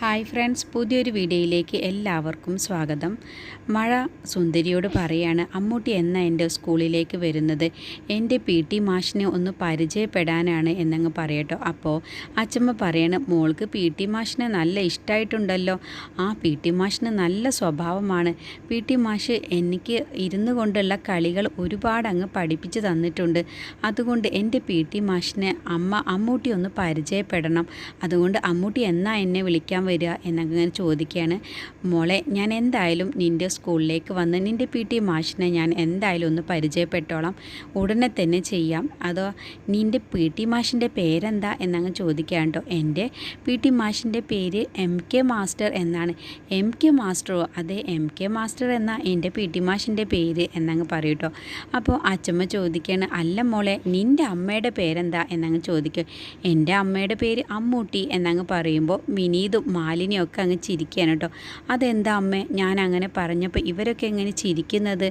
Hi friends പുതിയൊരു വീഡിയോയിലേക്ക് എല്ലാവർക്കും സ്വാഗതം. മഴ സുന്ദരിയോട് പറയാണ് അമ്മൂട്ടി എന്ന എന്റെ സ്കൂളിലേക്ക് വരുന്നത്? എന്റെ പി ടി മാഷിനെ ഒന്ന് പരിചയപ്പെടാനാണ് എന്നങ്ങ് പറയട്ടോ. അപ്പോൾ അച്ചമ്മ പറയണ മോൾക്ക് പി ടി മാഷിനെ നല്ല ഇഷ്ടമായിട്ടുണ്ടല്ലോ ആ പി ടി മാഷിന് നല്ല സ്വഭാവമാണ്. പി ടി മാഷ് എനിക്ക് ഇരുന്നു കൊണ്ടുള്ള കളികൾ ഒരുപാട് അങ്ങ് പഠിപ്പിച്ച് തന്നിട്ടുണ്ട്. അതുകൊണ്ട് എന്റെ പി ടി മാഷിനെ അമ്മ അമ്മൂട്ടി ഒന്ന് പരിചയപ്പെടണം. അതുകൊണ്ട് അമ്മൂട്ടി എന്നാ എന്നെ വിളിക്കാൻ വരിക എന്നങ്ങനെ ചോദിക്കുകയാണ്. മോളെ ഞാൻ എന്തായാലും നിന്റെ സ്കൂളിലേക്ക് വന്ന് നിന്റെ പി. ടി. മാഷിനെ ഞാൻ എന്തായാലും ഒന്ന് പരിചയപ്പെട്ടോളാം. ഉടനെ തന്നെ ചെയ്യാം. അതോ നിന്റെ പി. ടി. മാഷിന്റെ പേരെന്താ? എന്നങ്ങ് ചോദിക്കാൻ കേട്ടോ എന്റെ പി. ടി. മാഷിന്റെ പേര് എം. കെ. മാസ്റ്റർ എന്നാണ്. എം. കെ. മാസ്റ്ററോ? അതെ എം. കെ. മാസ്റ്റർ എന്ന എന്റെ പി. ടി. മാഷിന്റെ പേര് എന്നങ്ങ് പറയൂട്ടോ. അപ്പോൾ അച്ചമ്മ ചോദിക്കുകയാണ്. അല്ല മോളെ നിന്റെ അമ്മയുടെ പേരെന്താ? എന്നങ്ങ് ചോദിക്കും. എന്റെ അമ്മയുടെ പേര് അമ്മൂട്ടി എന്നങ്ങ് പറയുമ്പോൾ വിനീതും മാലിനിയും ഒക്കെ അങ്ങ് ചിരിക്കുകയാണ് കേട്ടോ. അതെന്താ അമ്മേ? ഞാൻ അങ്ങനെ പറഞ്ഞപ്പോൾ ഇവരൊക്കെ എങ്ങനെ ചിരിക്കുന്നത്?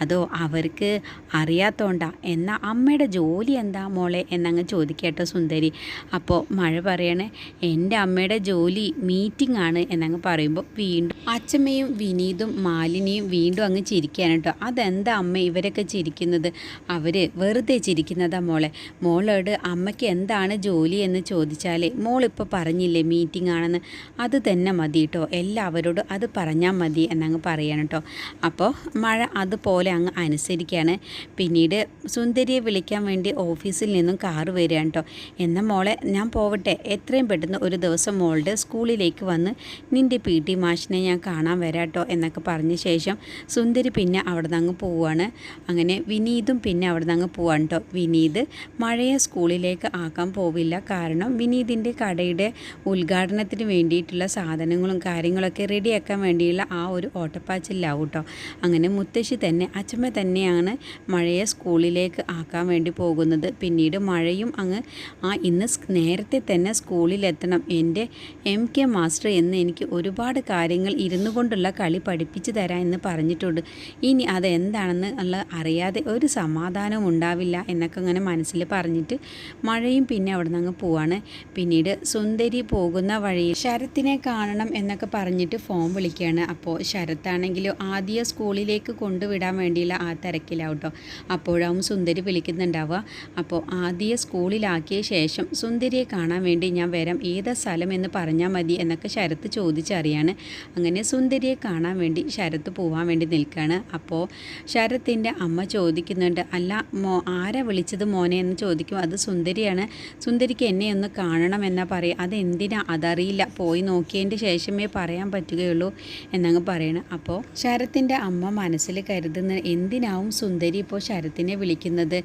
അതോ അവർക്ക് അറിയാത്തോണ്ടാ? എന്നാൽ അമ്മയുടെ ജോലി എന്താ മോളെ? എന്നങ്ങ് ചോദിക്കട്ടോ സുന്ദരി. അപ്പോൾ മഴ പറയണേ എന്റെ അമ്മയുടെ ജോലി മീറ്റിംഗ് ആണ് എന്നങ്ങ് പറയുമ്പോൾ വീണ്ടും അച്ഛമ്മയും വിനീതും മാലിനിയും വീണ്ടും അങ്ങ് ചിരിക്കുകയാണ് കേട്ടോ. അതെന്താ അമ്മ ഇവരൊക്കെ ചിരിക്കുന്നത്? അവർ വെറുതെ ചിരിക്കുന്നതാ മോളെ. മോളോട് അമ്മയ്ക്ക് എന്താണ് ജോലി എന്ന് ചോദിച്ചാൽ മോളിപ്പോൾ പറഞ്ഞില്ലേ മീറ്റിംഗ് ആണെന്ന്. അത് തന്നെ മതി കേട്ടോ എല്ലാവരോടും അത് പറഞ്ഞാൽ മതി എന്നങ്ങ് പറയണം കേട്ടോ അപ്പോൾ മഴ അതുപോലെ അങ്ങ് അനുസരിക്കുകയാണ് പിന്നീട് സുന്ദരിയെ വിളിക്കാൻ വേണ്ടി ഓഫീസിൽ നിന്നും കാറ് വരികയാണ് കേട്ടോ എന്ന മോളെ ഞാൻ പോവട്ടെ. എത്രയും പെട്ടെന്ന് ഒരു ദിവസം മോളുടെ സ്കൂളിലേക്ക് വന്ന് നിന്റെ പി ടി മാഷിനെ ഞാൻ കാണാൻ വരാം കേട്ടോ എന്നൊക്കെ പറഞ്ഞ ശേഷം സുന്ദരി പിന്നെ അവിടെ നിന്ന് അങ്ങ് പോവുകയാണ് അങ്ങനെ വിനീതും പിന്നെ അവിടെ നിന്ന് അങ്ങ് പോവാണ് കേട്ടോ വിനീത് മഴയെ സ്കൂളിലേക്ക് ആക്കാൻ പോവില്ല. കാരണം വിനീതിന്റെ കടയുടെ ഉദ്ഘാടനത്തിന് വേണ്ടിയിട്ടുള്ള സാധനങ്ങളും കാര്യങ്ങളൊക്കെ റെഡിയാക്കാൻ വേണ്ടിയുള്ള ആ ഒരു ഓട്ടപ്പാച്ചിലാവും കേട്ടോ. അങ്ങനെ മുത്തശ്ശി തന്നെ അച്ഛമ്മ തന്നെയാണ് മഴയെ സ്കൂളിലേക്ക് ആക്കാൻ വേണ്ടി പോകുന്നത്. പിന്നീട് മഴയും അങ്ങ് ആ ഇന്ന് നേരത്തെ തന്നെ സ്കൂളിലെത്തണം. എന്റെ എം കെ മാസ്റ്റർ എന്ന് എനിക്ക് ഒരുപാട് കാര്യങ്ങൾ ഇരുന്നു കൊണ്ടുള്ള കളി പഠിപ്പിച്ചു തരാം എന്ന് പറഞ്ഞിട്ടുണ്ട്. ഇനി അതെന്താണെന്ന് ഉള്ള അറിയാതെ ഒരു സമാധാനവും ഉണ്ടാവില്ല എന്നൊക്കെ അങ്ങനെ മനസ്സിൽ പറഞ്ഞിട്ട് മഴയും പിന്നെ അവിടെ നിന്ന് അങ്ങ് പോവാണ്. പിന്നീട് സുന്ദരി പോകുന്ന വഴിയിൽ ശരത്തിനെ കാണണം എന്നൊക്കെ പറഞ്ഞിട്ട് ഫോൺ വിളിക്കുകയാണ്. അപ്പോൾ ശരത്താണെങ്കിലും ആദ്യ സ്കൂളിലേക്ക് കൊണ്ടുവിടാൻ വേണ്ടിയുള്ള ആ തിരക്കിലാവും കേട്ടോ അപ്പോഴാവും സുന്ദരി വിളിക്കുന്നുണ്ടാവുക. അപ്പോൾ ആദ്യ സ്കൂളിലാക്കിയ ശേഷം സുന്ദരിയെ കാണാൻ വേണ്ടി ഞാൻ വരാം. ഏതാ സ്ഥലം എന്ന് പറഞ്ഞാൽ മതി എന്നൊക്കെ ശരത്ത് ചോദിച്ചറിയാണ്. അങ്ങനെ സുന്ദരിയെ കാണാൻ വേണ്ടി ശരത്ത് പോവാൻ വേണ്ടി നിൽക്കുകയാണ്. അപ്പോൾ ശരത്തിന്റെ അമ്മ ചോദിക്കുന്നുണ്ട് അല്ല മോ ആരാ വിളിച്ചത് മോനെ? എന്ന് ചോദിക്കും. അത് സുന്ദരിയാണ്. സുന്ദരിക്ക് എന്നെ ഒന്ന് കാണണം എന്നാ പറയുക അതെന്തിനാ? അതറിയില്ല. പോയി നോക്കിയതിന്റെ ശേഷമേ പറയാൻ പറ്റുകയുള്ളൂ എന്നങ്ങ് പറയണം. അപ്പോൾ ശരത്തിന്റെ അമ്മ മനസ്സിൽ കരുതുന്ന എന്തിനാവും സുന്ദരി ഇപ്പോൾ ശരത്തിനെ വിളിക്കുന്നത്?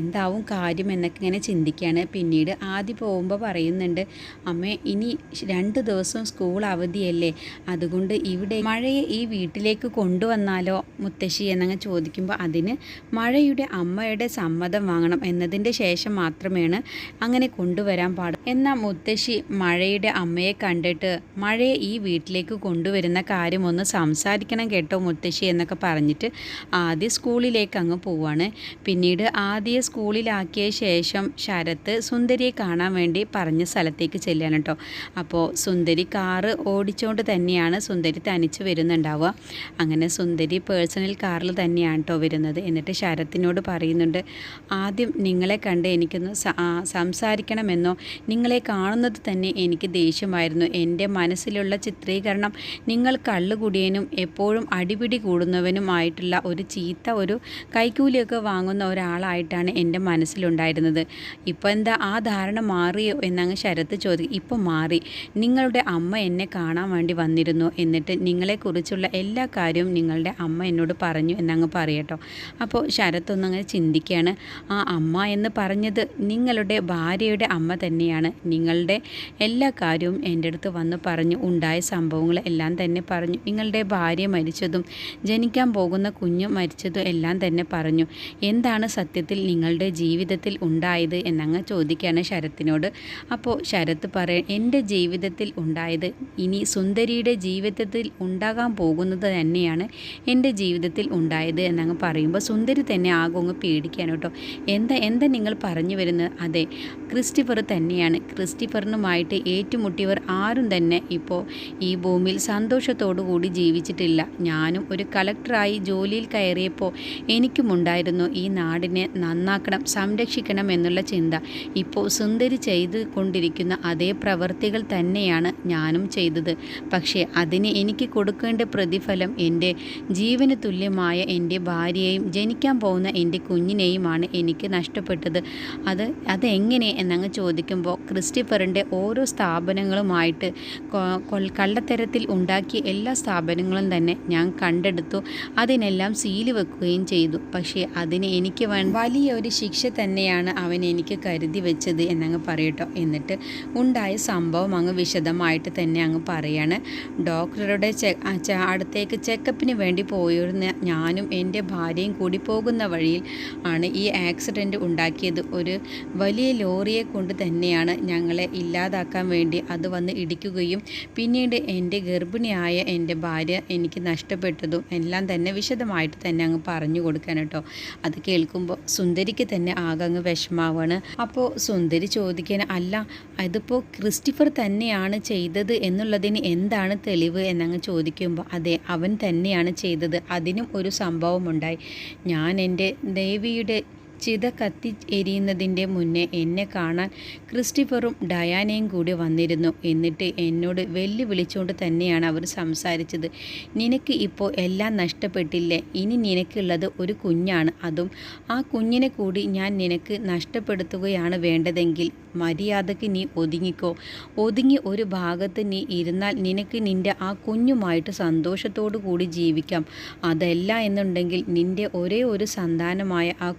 എന്താവും കാര്യം എന്നൊക്കെ ഇങ്ങനെ ചിന്തിക്കുകയാണ്. പിന്നീട് ആദ്യം പോകുമ്പോൾ പറയുന്നുണ്ട് അമ്മ ഇനി രണ്ട് ദിവസം സ്കൂൾ അവധിയല്ലേ? അതുകൊണ്ട് ഇവിടെ മഴയെ ഈ വീട്ടിലേക്ക് കൊണ്ടുവന്നാലോ മുത്തശ്ശി? എന്നങ്ങ് ചോദിക്കുമ്പോൾ അതിന് മഴയുടെ അമ്മയുടെ സമ്മതം വാങ്ങണം എന്നതിന്റെ ശേഷം മാത്രമേണ് അങ്ങനെ കൊണ്ടുവരാൻ പാടും എന്നാൽ മുത്തശ്ശി മഴയുടെ അമ്മയെ കണ്ടിട്ട് മഴയെ ഈ വീട്ടിലേക്ക് കൊണ്ടുവരുന്ന കാര്യം ഒന്ന് സംസാരിക്കണം കേട്ടോ മുത്തശ്ശി എന്നൊക്കെ പറഞ്ഞിട്ട് ആദ്യം സ്കൂളിലേക്ക് അങ്ങ് പോവാണ്. പിന്നീട് ആദ്യ സ്കൂളിലാക്കിയ ശേഷം ശരത്ത് സുന്ദരിയെ കാണാൻ വേണ്ടി പറഞ്ഞ സ്ഥലത്തേക്ക് ചെല്ലാണ് കേട്ടോ. അപ്പോൾ സുന്ദരി കാറ് ഓടിച്ചുകൊണ്ട് തന്നെയാണ് സുന്ദരി തനിച്ച് വരുന്നുണ്ടാവുക. അങ്ങനെ സുന്ദരി പേഴ്സണൽ കാറിൽ തന്നെയാണ് കേട്ടോ വരുന്നത്. എന്നിട്ട് ശരത്തിനോട് പറയുന്നുണ്ട് ആദ്യം നിങ്ങളെ കണ്ട് എനിക്കൊന്ന് സംസാരിക്കണമെന്നോ? നിങ്ങളെ കാണുന്നത് തന്നെ എനിക്ക് ദേഷ്യമായിരുന്നു. എന്റെ മനസ്സിലുള്ള ചിത്രീകരണം നിങ്ങൾ കള്ളുകുടിയനും എപ്പോഴും അടിപിടി കൂടുന്നവനുമായിട്ടുള്ള ഒരു ചീത്ത ഒരു കൈക്കൂലിയൊക്കെ വാങ്ങുന്ന ഒരാളായിട്ടാണ് എന്റെ മനസ്സിലുണ്ടായിരുന്നത്. ഇപ്പോൾ എന്താ ആ ധാരണ മാറിയോ എന്നങ്ങ് ശരത്ത് ചോദിക്കും ഇപ്പോൾ മാറി. നിങ്ങളുടെ അമ്മ എന്നെ കാണാൻ വേണ്ടി വന്നിരുന്നു എന്നിട്ട് നിങ്ങളെക്കുറിച്ചുള്ള എല്ലാ കാര്യവും നിങ്ങളുടെ അമ്മ എന്നോട് പറഞ്ഞു എന്നങ്ങ് പറയട്ടോ. അപ്പോൾ ശരത്ത് ഒന്നങ്ങനെ ചിന്തിക്കുകയാണ്. ആ അമ്മ എന്ന് പറഞ്ഞത് നിങ്ങളുടെ ഭാര്യയുടെ അമ്മ തന്നെയാണ്. നിങ്ങളുടെ എല്ലാ കാര്യവും എന്റെ അടുത്ത് വന്ന് പറഞ്ഞു. ഉണ്ടായ സംഭവങ്ങൾ എല്ലാം തന്നെ പറഞ്ഞു. നിങ്ങളുടെ ഭാര്യ മരിച്ചതും ജനിക്കാൻ പോകുന്ന കുഞ്ഞ് മരിച്ചതും എല്ലാം തന്നെ പറഞ്ഞു. എന്താണ് സത്യത്തിൽ നിങ്ങളുടെ ജീവിതത്തിൽ ഉണ്ടായത് എന്നങ്ങ് ചോദിക്കുകയാണ് ശരത്തിനോട്. അപ്പോൾ ശരത്ത് പറയ എന്റെ ജീവിതത്തിൽ ഉണ്ടായത് ഇനി സുന്ദരിയുടെ ജീവിതത്തിൽ ഉണ്ടാകാൻ പോകുന്നത് തന്നെയാണ് എന്റെ ജീവിതത്തിൽ ഉണ്ടായത് എന്നങ്ങ് പറയുമ്പോൾ സുന്ദരി തന്നെ ആകും അങ്ങ് പേടിക്കാൻ കേട്ടോ. എന്താ എന്താ നിങ്ങൾ പറഞ്ഞു വരുന്നത്? അതെ ക്രിസ്റ്റിഫർ തന്നെയാണ്. ക്രിസ്റ്റിഫറിനുമായിട്ട് ഏറ്റുമുട്ടിയവർ ആരും തന്നെ ഇപ്പോൾ ഈ ഭൂമിയിൽ സന്തോഷത്തോടു കൂടി ജീവിച്ചിട്ടില്ല. ഞാനും ഒരു കളക്ടറായി ജോലിയിൽ കയറിയപ്പോൾ എനിക്കുമുണ്ടായിരുന്നു ഈ നാടിനെ നന്നാക്കണം സംരക്ഷിക്കണം എന്നുള്ള ചിന്ത. ഇപ്പോൾ സുന്ദരി ചെയ്തു കൊണ്ടിരിക്കുന്ന അതേ പ്രവൃത്തികൾ തന്നെയാണ് ഞാനും ചെയ്തത്. പക്ഷേ അതിന് എനിക്ക് കൊടുക്കേണ്ട പ്രതിഫലം എന്റെ ജീവന് തുല്യമായ എന്റെ ഭാര്യയെയും ജനിക്കാൻ പോകുന്ന എന്റെ കുഞ്ഞിനെയുമാണ് എനിക്ക് നഷ്ടപ്പെട്ടത്. അത് അതെങ്ങനെ എന്നങ്ങ് ചോദിക്കുമ്പോൾ ക്രിസ്റ്റിഫറിന്റെ ഓരോ സ്ഥാപനങ്ങളുമായിട്ട് കള്ളത്തരത്തിൽ ഉണ്ടാക്കിയ എല്ലാ സ്ഥാപനങ്ങളും തന്നെ ഞാൻ കണ്ടെടുത്തു. അതിനെല്ലാം സീൽ വെക്കുകയും ചെയ്തു. പക്ഷേ അതിന് എനിക്ക് വൺ വലിയ ഒരു ശിക്ഷ തന്നെയാണ് അവൻ എനിക്ക് കരുതി വെച്ചത് എന്നങ്ങ് പറയട്ടോ. എന്നിട്ട് ഉണ്ടായ സംഭവം അങ്ങ് വിശദമായിട്ട് തന്നെ അങ്ങ് പറയാണ്. ഡോക്ടറുടെ അടുത്തേക്ക് ചെക്കപ്പിന് വേണ്ടി പോയിരുന്ന ഞാനും എന്റെ ഭാര്യയും കൂടി പോകുന്ന വഴിയിൽ ആണ് ഈ ആക്സിഡന്റ് ഉണ്ടാക്കിയത്. ഒരു വലിയ ലോറിയെ കൊണ്ട് തന്നെയാണ് ഞങ്ങളെ ഇല്ലാതാക്കാൻ വേണ്ടി അത് വന്ന് ഇടിക്കുകയും പിന്നീട് എന്റെ ഗർഭിണിയായ എന്റെ ഭാര്യ എനിക്ക് നഷ്ടപ്പെട്ടതും എല്ലാം തന്നെ വിശദമായിട്ട് തന്നെ അങ്ങ് പറഞ്ഞു കൊടുക്കാൻ കേട്ടോ. അത് കേൾക്കുമ്പോൾ സുന്ദരിക്ക് തന്നെ ആകെ അങ്ങ് വിഷമാവാണ്. അപ്പോൾ സുന്ദരി ചോദിക്കാൻ അല്ല അതിപ്പോൾ ക്രിസ്റ്റിഫർ തന്നെയാണ് ചെയ്തത് എന്നുള്ളതിന് എന്താണ് തെളിവ്? എന്നങ്ങ് ചോദിക്കുമ്പോൾ അതെ അവൻ തന്നെയാണ് ചെയ്തത്. അതിനും ഒരു സംഭവമുണ്ടായി. ഞാൻ എന്റെ ദേവിയുടെ ചിത കത്തി എരിയുന്നതിന്റെ മുന്നേ എന്നെ കാണാൻ ക്രിസ്റ്റിഫറും ഡയാനയും കൂടി വന്നിരുന്നു. എന്നിട്ട് എന്നോട് വെല്ലുവിളിച്ചുകൊണ്ട് തന്നെയാണ് അവർ സംസാരിച്ചത്. നിനക്ക് ഇപ്പോൾ എല്ലാം നഷ്ടപ്പെട്ടില്ലേ? ഇനി നിനക്കുള്ളത് ഒരു കുഞ്ഞാണ്. അതും ആ കുഞ്ഞിനെ കൂടി ഞാൻ നിനക്ക് നഷ്ടപ്പെടുത്തുകയാണ് വേണ്ടതെങ്കിൽ മര്യാദയ്ക്ക് നീ ഒതുങ്ങിക്കോ. ഒതുങ്ങി ഒരു ഭാഗത്ത് നീ ഇരുന്നാൽ നിനക്ക് നിന്റെ ആ കുഞ്ഞുമായിട്ട് സന്തോഷത്തോടു കൂടി ജീവിക്കാം. അതല്ല എന്നുണ്ടെങ്കിൽ നിന്റെ ഒരേ ഒരു സന്താനമായ ആ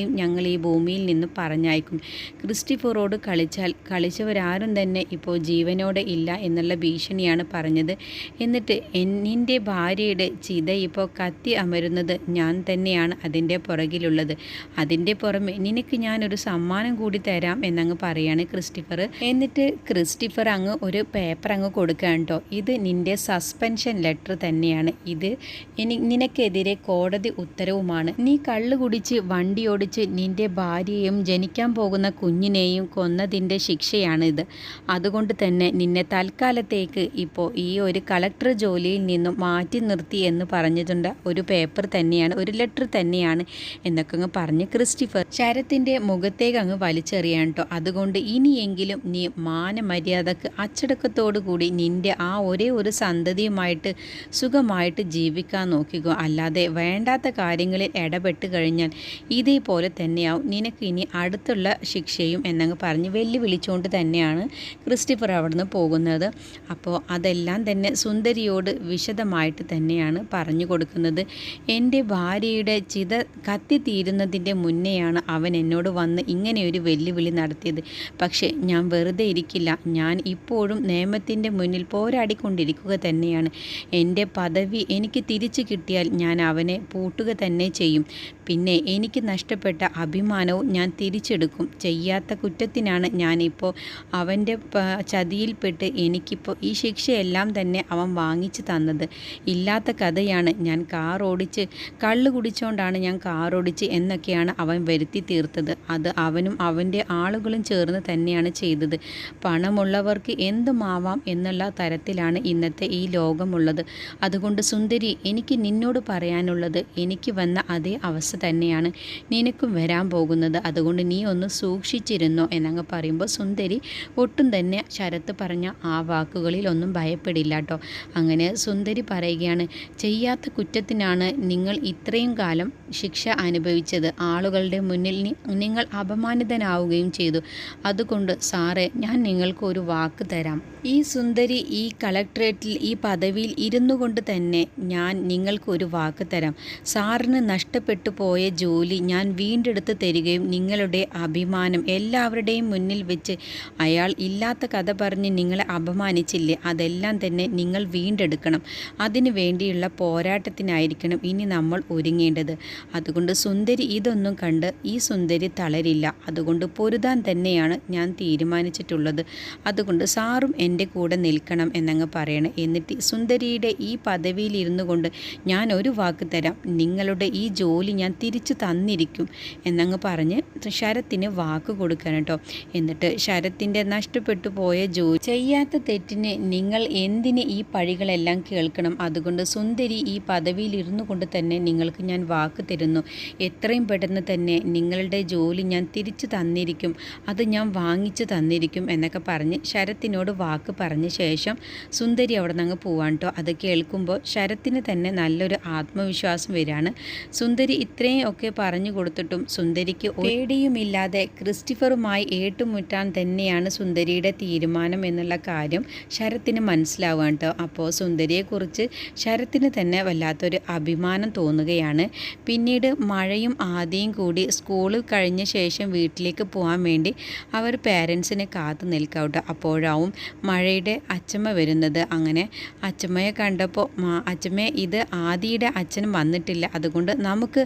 കുഞ്ഞിനെയും ഞങ്ങൾ ഈ ഭൂമിയിൽ നിന്ന് പറഞ്ഞയക്കും. ക്രിസ്റ്റിഫറോട് കളിച്ചാൽ കളിച്ചവരാരും തന്നെ ഇപ്പോൾ ജീവനോടെ ഇല്ല എന്നുള്ള ഭീഷണിയാണ് പറഞ്ഞത്. എന്നിട്ട് എന്നിന്റെ ഭാര്യയുടെ ചിത ഇപ്പോൾ കത്തി അമരുന്നത് ഞാൻ തന്നെയാണ് അതിന്റെ പുറകിലുള്ളത്. അതിന്റെ പുറമെ നിനക്ക് ഞാനൊരു സമ്മാനം കൂടി തരാം എന്നങ്ങ് പറയാണ് ക്രിസ്റ്റിഫർ. എന്നിട്ട് ക്രിസ്റ്റിഫർ അങ്ങ് ഒരു പേപ്പർ അങ്ങ് കൊടുക്കുകയാണ് കേട്ടോ. ഇത് നിന്റെ സസ്പെൻഷൻ ലെറ്റർ തന്നെയാണ്. ഇത് നിനക്കെതിരെ കോടതി ഉത്തരവുമാണ്. നീ കള്ളു കുടിച്ച് വണ്ടി ഓടിച്ച് നിന്റെ ഭാര്യയും ജനിക്കാൻ പോകുന്ന കുഞ്ഞിനെയും കൊന്നതിന്റെ ശിക്ഷയാണിത്. അതുകൊണ്ട് തന്നെ നിന്നെ തൽക്കാലത്തേക്ക് ഇപ്പോൾ ഈ ഒരു കളക്ടർ ജോലിയിൽ നിന്നും മാറ്റി നിർത്തി എന്ന് പറഞ്ഞിട്ടുണ്ട്. ഒരു പേപ്പർ തന്നെയാണ് ഒരു ലെറ്റർ തന്നെയാണ് എന്നൊക്കെ അങ്ങ് പറഞ്ഞ് ക്രിസ്റ്റിഫർ ശരത്തിന്റെ മുഖത്തേക്ക് അങ്ങ് വലിച്ചെറിയാണ് കേട്ടോ. അതുകൊണ്ട് ഇനിയെങ്കിലും നീ മാനമര്യാദക്ക് അച്ചടക്കത്തോടു കൂടി നിന്റെ ആ ഒരേ ഒരു സന്തതിയുമായിട്ട് സുഖമായിട്ട് ജീവിക്കാൻ നോക്കിക്കോ. അല്ലാതെ വേണ്ടാത്ത കാര്യങ്ങളിൽ ഇടപെട്ട് കഴിഞ്ഞാൽ ഇതേപോലെ തന്നെയാവും. നിനക്ക് ഇനി അടുത്തുള്ള ശിക്ഷയും എന്നങ്ങ് പറഞ്ഞ് വെല്ലുവിളിച്ചുകൊണ്ട് തന്നെയാണ് ക്രിസ്റ്റിഫർ അവിടുന്ന് പോകുന്നത്. അപ്പോൾ അതെല്ലാം തന്നെ സുന്ദരിയോട് വിശദമായിട്ട് തന്നെയാണ് പറഞ്ഞു കൊടുക്കുന്നത്. എന്റെ ഭാര്യയുടെ ചിത കത്തിത്തീരുന്നതിന്റെ മുന്നെയാണ് അവൻ എന്നോട് വന്ന് ഇങ്ങനെയൊരു വെല്ലുവിളി നടത്തിയത്. പക്ഷേ ഞാൻ വെറുതെ ഇരിക്കില്ല. ഞാൻ ഇപ്പോഴും നിയമത്തിന്റെ മുന്നിൽ പോരാടിക്കൊണ്ടിരിക്കുക തന്നെയാണ്. എന്റെ പദവി എനിക്ക് തിരിച്ചു കിട്ടിയാൽ ഞാൻ അവനെ പൂട്ടുക തന്നെ ചെയ്യും. പിന്നെ എനിക്ക് നഷ്ടപ്പെട്ട അഭിമാനവും ഞാൻ തിരിച്ചെടുക്കും. ചെയ്യാത്ത കുറ്റത്തിനാണ് ഞാനിപ്പോൾ അവന്റെ ചതിയിൽപ്പെട്ട് എനിക്കിപ്പോൾ ഈ ശിക്ഷയെല്ലാം തന്നെ അവൻ വാങ്ങിച്ചു തന്നത്. ഇല്ലാത്ത കഥയാണ് ഞാൻ കാർ ഓടിച്ച് കള്ള് കുടിച്ചുകൊണ്ടാണ് ഞാൻ കാർ ഓടിച്ച് എന്നൊക്കെയാണ് അവൻ വരുത്തി തീർത്തത്. അത് അവനും അവന്റെ ആളുകളും ചേർന്ന് തന്നെയാണ് ചെയ്തത്. പണമുള്ളവർക്ക് എന്തുമാവാം എന്നുള്ള തരത്തിലാണ് ഇന്നത്തെ ഈ ലോകമുള്ളത്. അതുകൊണ്ട് സുന്ദരി എനിക്ക് നിന്നോട് പറയാനുള്ളത് എനിക്ക് വന്ന അതേ അവസ്ഥ തന്നെയാണ്. നിനക്കും വരാൻ പോകുന്നത്. അതുകൊണ്ട് നീ ഒന്ന് സൂക്ഷിച്ചിരുന്നോ? എന്നങ്ങ് പറയുമ്പോൾ സുന്ദരി ഒട്ടും തന്നെ ശരത്ത് പറഞ്ഞ ആ വാക്കുകളിൽ ഒന്നും ഭയപ്പെടില്ല കേട്ടോ. അങ്ങനെ സുന്ദരി പറയുകയാണ് ചെയ്യാത്ത കുറ്റത്തിനാണ് നിങ്ങൾ ഇത്രയും കാലം ശിക്ഷ അനുഭവിച്ചത്. ആളുകളുടെ മുന്നിൽ നിങ്ങൾ അപമാനിതനാവുകയും ചെയ്തു. അതുകൊണ്ട് സാറേ ഞാൻ നിങ്ങൾക്ക് ഒരു വാക്ക് തരാം. ഈ സുന്ദരി ഈ കളക്ടറേറ്റിൽ ഈ പദവിയിൽ ഇരുന്നു കൊണ്ട് തന്നെ ഞാൻ നിങ്ങൾക്കൊരു വാക്ക് തരാം. സാറിന് നഷ്ടപ്പെട്ടു പോയ ജോലി ഞാൻ വീണ്ടെടുത്ത് തരികയും നിങ്ങളുടെ അഭിമാനം എല്ലാവരുടെയും മുന്നിൽ വെച്ച് അയാൾ ഇല്ലാത്ത കഥ പറഞ്ഞ് നിങ്ങളെ അപമാനിച്ചില്ലേ? അതെല്ലാം തന്നെ നിങ്ങൾ വീണ്ടെടുക്കണം. അതിനു വേണ്ടിയുള്ള പോരാട്ടത്തിനായിരിക്കണം ഇനി നമ്മൾ ഒരുങ്ങേണ്ടത്. അതുകൊണ്ട് സുന്ദരി ഇതൊന്നും കണ്ട് ഈ സുന്ദരി തളരില്ല. അതുകൊണ്ട് പൊരുതാൻ തന്നെയാണ് ഞാൻ തീരുമാനിച്ചിട്ടുള്ളത്. അതുകൊണ്ട് സാറും എന്റെ കൂടെ നിൽക്കണം എന്നങ്ങ് പറയണം. എന്നിട്ട് സുന്ദരിയുടെ ഈ പദവിയിലിരുന്നു കൊണ്ട് ഞാൻ ഒരു വാക്ക് തരാം. നിങ്ങളുടെ ഈ ജോലി ഞാൻ തിരിച്ചു തന്നിരിക്കും എന്നങ്ങ് പറഞ്ഞ് ശരത്തിന് വാക്ക് കൊടുക്കണം കേട്ടോ. എന്നിട്ട് ശരത്തിന്റെ നഷ്ടപ്പെട്ടു പോയ ജോലി ചെയ്യാത്ത തെറ്റിന് നിങ്ങൾ എന്തിന് ഈ പഴികളെല്ലാം കേൾക്കണം? അതുകൊണ്ട് സുന്ദരി ഈ പദവിയിലിരുന്നു കൊണ്ട് തന്നെ നിങ്ങൾക്ക് ഞാൻ വാക്ക് തരുന്നു. എത്രയും പെട്ടെന്ന് തന്നെ നിങ്ങളുടെ ജോലി ഞാൻ തിരിച്ചു തന്നിരിക്കും. അത് ഞാൻ വാങ്ങിച്ചു തന്നിരിക്കും എന്നൊക്കെ പറഞ്ഞ് ശരത്തിനോട് വാക്ക് പറഞ്ഞ ശേഷം സുന്ദരി അവിടെ നിന്ന് അങ്ങ് പോവാൻ കേട്ടോ അത് കേൾക്കുമ്പോൾ ശരത്തിന് തന്നെ നല്ലൊരു ആത്മവിശ്വാസം വരികയാണ് സുന്ദരി ഇത്രയും ഒക്കെ പറഞ്ഞു കൊടുത്തിട്ടും സുന്ദരിക്ക് പേടിയുമില്ലാതെ ക്രിസ്റ്റിഫറുമായി ഏറ്റുമുറ്റാൻ തന്നെയാണ് സുന്ദരിയുടെ തീരുമാനം എന്നുള്ള കാര്യം ശരത്തിന് മനസ്സിലാവുക കേട്ടോ അപ്പോൾ സുന്ദരിയെക്കുറിച്ച് ശരത്തിന് തന്നെ വല്ലാത്തൊരു അഭിമാനം തോന്നുകയാണ്. പിന്നീട് മഴയും ആദ്യം കൂടി സ്കൂൾ കഴിഞ്ഞ ശേഷം വീട്ടിലേക്ക് പോകാൻ വേണ്ടി അവർ പേരൻസിനെ കാത്തു നിൽക്കാവട്ടോ അപ്പോഴാവും മഴയുടെ അച്ചമ്മ വരുന്നത്. അങ്ങനെ അച്ചമ്മയെ കണ്ടപ്പോൾ അച്ചമ്മയെ ഇത് ആദിയുടെ അച്ഛൻ വന്നിട്ടില്ല. അതുകൊണ്ട് നമുക്ക്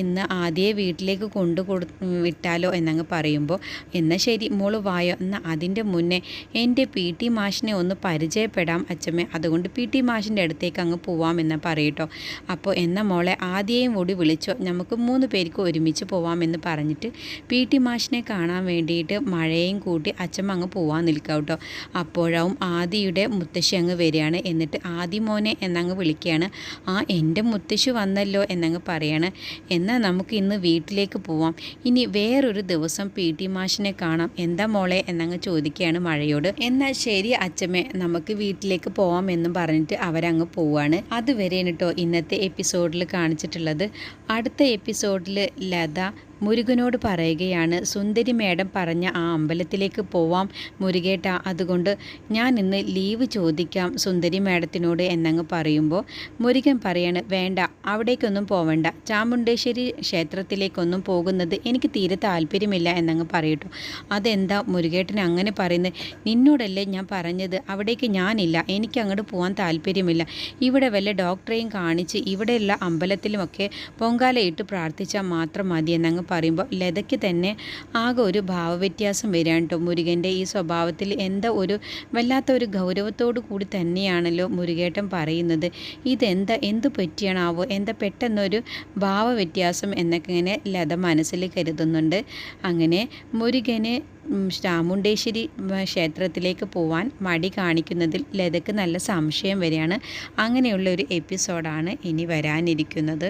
ഇന്ന് ആദിയെ വീട്ടിലേക്ക് കൊണ്ടു കൊടു വിട്ടാലോ എന്നങ്ങ് പറയുമ്പോൾ എന്നാൽ ശരി മോൾ വായോ എന്നാൽ അതിന്റെ മുന്നേ എന്റെ പി ടി മാഷിനെ ഒന്ന് പരിചയപ്പെടാം അച്ഛമ്മ അതുകൊണ്ട് പി ടി മാഷിന്റെ അടുത്തേക്ക് അങ്ങ് പോവാമെന്ന് പറയട്ടോ. അപ്പോൾ എന്ന മോളെ ആദ്യയും കൂടി വിളിച്ചോ. നമുക്ക് മൂന്ന് പേർക്ക് ഒരുമിച്ച് പോവാമെന്ന് പറഞ്ഞിട്ട് പി ടി മാഷിനെ കാണാൻ വേണ്ടിയിട്ട് മഴയും കൂട്ടി അച്ഛമ്മ അങ്ങ് പോവാൻ നിൽക്കാം കേട്ടോ അപ്പോഴാവും ആദിയുടെ മുത്തശ്ശി അങ്ങ് വരികയാണ്. എന്നിട്ട് ആദി മോനെ എന്നങ്ങ് വിളിക്കുകയാണ്. ആ എന്റെ മുത്തശ്ശി വന്നല്ലോ എന്നങ്ങ് പറയാണ്. എന്നാൽ നമുക്ക് ഇന്ന് വീട്ടിലേക്ക് പോവാം. ഇനി വേറൊരു ദിവസം പി ടി മാഷിനെ കാണാം. എന്താ മോളെ എന്നങ്ങ് ചോദിക്കുകയാണ് മഴയോട്. എന്നാൽ ശരി അച്ഛമ്മേ നമുക്ക് വീട്ടിലേക്ക് പോവാം എന്നും പറഞ്ഞിട്ട് അവരങ്ങ് പോവാണ്. അതുവരെയാണ് കേട്ടോ ഇന്നത്തെ എപ്പിസോഡിൽ കാണിച്ചിട്ടുള്ളത്. അടുത്ത എപ്പിസോഡിൽ ലത മുരുകനോട് പറയുകയാണ് സുന്ദരി മേഡം പറഞ്ഞ ആ അമ്പലത്തിലേക്ക് പോവാം മുരുകേട്ട. അതുകൊണ്ട് ഞാൻ ഇന്ന് ലീവ് ചോദിക്കാം സുന്ദരി മേഡത്തിനോട് എന്നങ്ങ് പറയുമ്പോൾ മുരുകൻ പറയാണ് വേണ്ട അവിടേക്കൊന്നും പോവണ്ട. ചാമുണ്ടേശ്വരി ക്ഷേത്രത്തിലേക്കൊന്നും പോകുന്നത് എനിക്ക് തീരെ താല്പര്യമില്ല എന്നങ്ങ് പറയട്ടു. അതെന്താ മുരുകേട്ടൻ അങ്ങനെ പറയുന്നത് നിന്നോടല്ലേ ഞാൻ പറഞ്ഞത്. അവിടേക്ക് ഞാനില്ല. എനിക്ക് അങ്ങോട്ട് പോകാൻ താല്പര്യമില്ല. ഇവിടെ വല്ല ഡോക്ടറെയും കാണിച്ച് ഇവിടെയുള്ള അമ്പലത്തിലുമൊക്കെ പൊങ്കാലയിട്ട് പ്രാർത്ഥിച്ചാൽ മാത്രം മതി എന്നങ്ങ് പറയുമ്പോൾ ലതയ്ക്ക് തന്നെ ആകെ ഒരു ഭാവവ്യത്യാസം വരികയാണ് കേട്ടോ. മുരുകന്റെ ഈ സ്വഭാവത്തിൽ എന്താ ഒരു വല്ലാത്ത ഒരു ഗൗരവത്തോടു കൂടി തന്നെയാണല്ലോ മുരുകേട്ടൻ പറയുന്നത്. ഇതെന്താ എന്ത് പറ്റിയാണാവോ എന്താ പെട്ടെന്നൊരു ഭാവവ്യത്യാസം എന്നൊക്കെ ഇങ്ങനെ ലത മനസ്സിൽ കരുതുന്നുണ്ട്. അങ്ങനെ മുരുകന് ചാമുണ്ടേശ്വരി ക്ഷേത്രത്തിലേക്ക് പോവാൻ മടി കാണിക്കുന്നതിൽ ലതയ്ക്ക് നല്ല സംശയം വരികയാണ്. അങ്ങനെയുള്ള ഒരു എപ്പിസോഡാണ് ഇനി വരാനിരിക്കുന്നത്.